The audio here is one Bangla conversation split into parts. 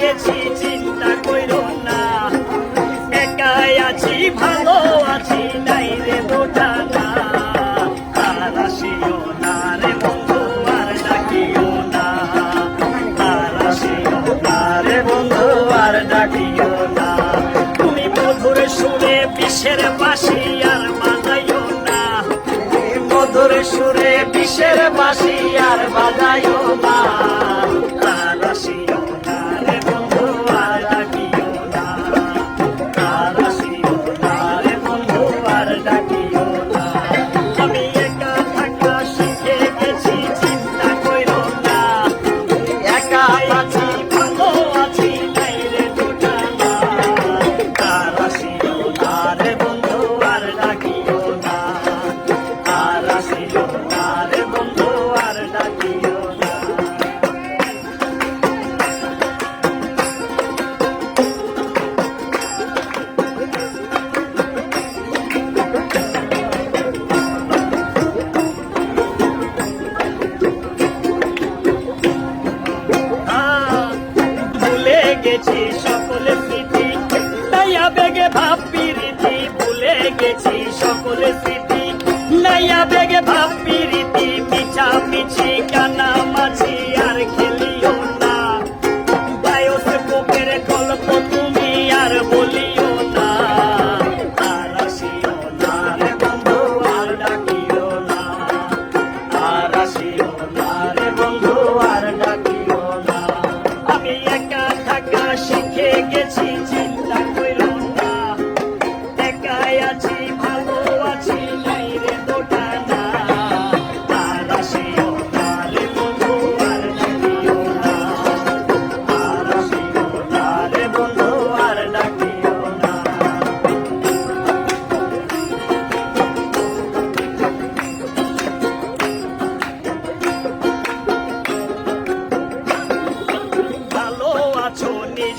গেছি চিন্তা কইর না। একাই আছি, ভালো আছি, নাই রে না। বন্ধু, আর ডাকিও না। রে বন্ধু, আর ডাকিও না। তুমি মধুর সুরে বিশের বাসি, আর বাজাইও না। মধুর সুরে বিশের বাসি, আর বাজাইও না। গেছি, সকল স্মৃতি। তাই আবেগে ভাব পিরিতি ভুলে গেছি, সকল স্মৃতি। নাই আবেগে ভাব পিরিতি গেছি চিন্তা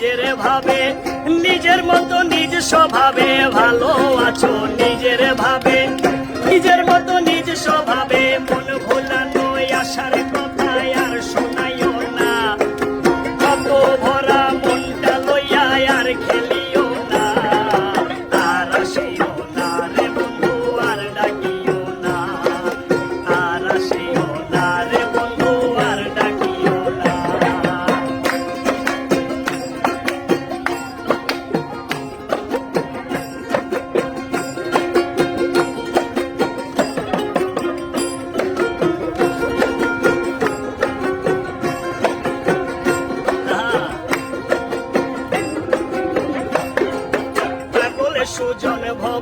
নিজের ভাবে নিজের মতো নিজ স্বভাবে ভালো আছো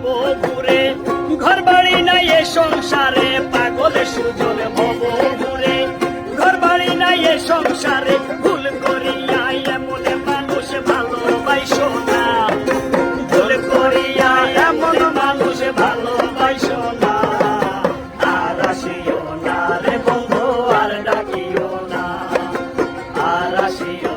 ভব ঘুরে। ঘর বাড়ি নাই এ সংসারে পাগল সুজন ভব ঘুরে। ঘর বাড়ি নাই এ সংসারে, ভুল করিয়া এমন মানুষ ভালোবাইছো না। ভুল করিয়া এমন মানুষ ভালোবাইছো না। আর আসিও না রে বন্ধু, আর ডাকিও না। আর আসিও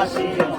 I Brasília.